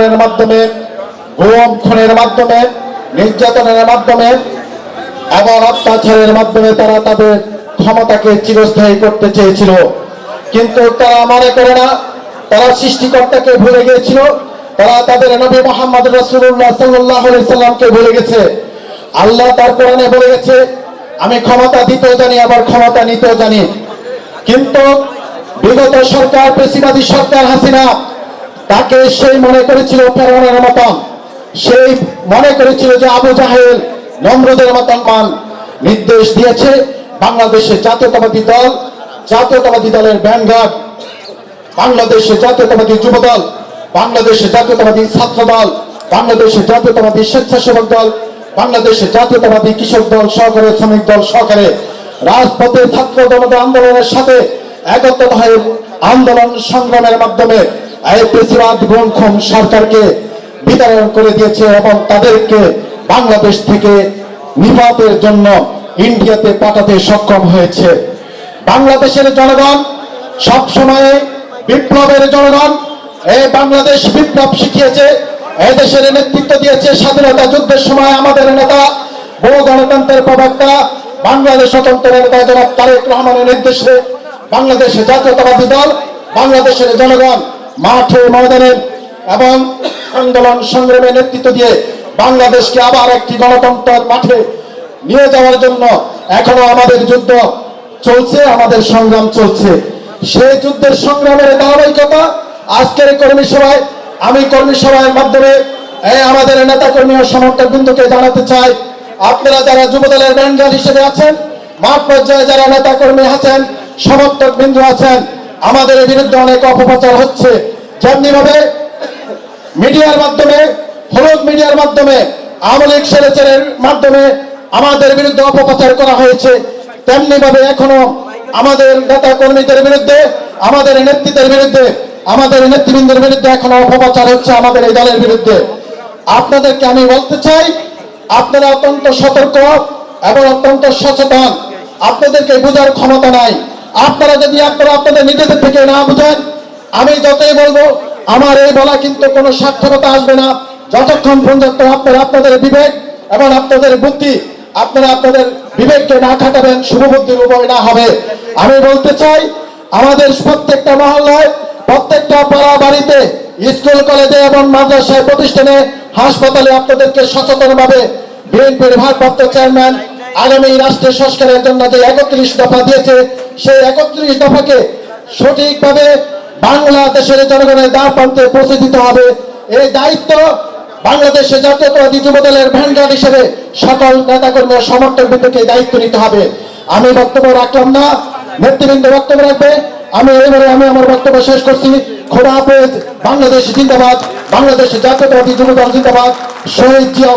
মাধ্যমে নির্যাতনের মাধ্যমে, আবার অত্যাচারের মাধ্যমে তারা তাদের ক্ষমতাকে চিরস্থায়ী করতে চেয়েছিল। কিন্তু তারা মনে করে না, তারা সৃষ্টিকর্তাকে ভুলে গিয়েছিল, তারা তাদের নবী মোহাম্মদ রসুল্লাহ সাল্লাহ সাল্লামকে ভুলে গেছে। আল্লাহ তার কোরআনে বলে গেছে, আমি ক্ষমতা দিতেও জানি, আবার ক্ষমতা নিতেও জানি। কিন্তু বিগত সরকার পেশিবাদী সরকার হাসিনা তাকে সেই মনে করেছিল ফেরানোর মতন, সেই মনে করেছিল যে আবু জাহেল নম্রদের মতন মান। নির্দেশ দিয়েছে বাংলাদেশের জাতীয়তাবাদী দল, জাতীয়তাবাদী দলের ব্যানগার্ড বাংলাদেশের জাতীয়তাবাদী যুব দল বাংলাদেশের জাতীয়তাবাদী ছাত্র দল বাংলাদেশের জাতীয়তাবাদী স্বেচ্ছাসেবক দল, বাংলাদেশের জাতীয়তাবাদী কৃষক দল, সহকারে শ্রমিক দল সহকারে রাজপথে ছাত্র জনতা আন্দোলনের সাথে একত্র হয়ে আন্দোলন সংগ্রামের মাধ্যমে সরকারকে বিতরণ করে দিয়েছে এবং তাদেরকে বাংলাদেশ থেকে নিপাতের জন্য ইন্ডিয়াতে পাঠাতে সক্ষম হয়েছে। বাংলাদেশের জনগণ সব সময় বিপ্লবের জনগণ এই বাংলাদেশ বিপ্লব শিখিয়েছে এই দেশের নেতৃত্ব দিয়েছে স্বাধীনতা যুদ্ধের সময় আমাদের নেতা, বহু গণতন্ত্রের প্রবক্তা, বাংলাদেশ স্বতন্ত্র নেতা জনাব তারেক রহমানের নির্দেশে বাংলাদেশ জাতীয়তাবাদী দল, বাংলাদেশের জনগণ মাঠে ময়দানে এবং আন্দোলন সংগ্রামে নেতৃত্ব দিয়ে বাংলাদেশকে আবার একটি গণতন্ত্রের মাঠে নিয়ে যাওয়ার জন্য এখনও আমাদের যুদ্ধ চলছে, আমাদের সংগ্রাম চলছে। সেই যুদ্ধের সংগ্রামের ধারাবাহিকতা আজকের কর্মী সভায়, আমি কর্মী সভার মাধ্যমে আমাদের নেতা কর্মী ও সমর্থক বিন্দুকে জানাতে চাই, আপনারা যারা যুব দলের ব্যান্ডার হিসেবে আছেন, মাঠ পর্যায়ে যারা নেতা কর্মী আছেন সমর্থক বিন্দু আছেন আমাদের বিরুদ্ধে অনেক অপপ্রচার হচ্ছে। যেমনি ভাবে মিডিয়ার মাধ্যমে, হলুদ মিডিয়ার মাধ্যমে, আওয়ামী লীগ সেরেচারের মাধ্যমে আমাদের বিরুদ্ধে অপপ্রচার করা হয়েছে তেমনি ভাবে এখনও আমাদের নেতা কর্মীদের বিরুদ্ধে, আমাদের নেতৃত্বের বিরুদ্ধে, আমাদের নেতৃবৃন্দের বিরুদ্ধে এখনও অপপ্রচার হচ্ছে আমাদের এই দলের বিরুদ্ধে। আপনাদেরকে আমি বলতে চাই, আপনারা অত্যন্ত সতর্ক এবং অত্যন্ত সচেতন। আপনাদেরকে বোঝার ক্ষমতা নাই। আপনারা যদি আপনারা আপনাদের নিজেদের থেকে না বুঝেন, আমি যতই বলব, আমার এই বলা কিন্তু কোনো সার্থকতা আসবে না। যতক্ষণ পর্যন্ত আপনারা আপনাদের বিবেক এবং আপনাদের বুদ্ধি আপনারা আপনাদের বিবেককে না খাটাবেন, শুভবুদ্ধির উপায় না হবে। আমি বলতে চাই, আমাদের প্রত্যেকটা মহল্লায়, প্রত্যেকটা পাড়া বাড়িতে, স্কুল, কলেজে এবং মাদ্রাসায় প্রতিষ্ঠানে হাসপাতালে আপনাদেরকে সচেতনভাবে বিএনপির ভারপ্রাপ্ত চেয়ারম্যান, আগামী রাষ্ট্রের সংস্কারের জন্য যে একত্রিশ দফা দিয়েছে সেই একত্রিশ দফাকে সঠিকভাবে বাংলাদেশের জনগণের দ্বার প্রান্তে পৌঁছে দিতে হবে। এই দায়িত্ব বাংলাদেশের জাতীয়তাবাদী যুব দলের ভ্যানগার্ড হিসেবে সকল নেতাকর্মী ও সমর্থক বৃন্দকে দায়িত্ব নিতে হবে। আমি বক্তব্য রাখলাম না, নেতৃবৃন্দ বক্তব্য রাখবে। আমি এবারে আমি আমার বক্তব্য শেষ করছি। খোদা হাফেজ, বাংলাদেশ জিন্দাবাদ, বাংলাদেশ জাতীয়তাবাদী যুব দল জিন্দাবাদ। শহীদ জিয়া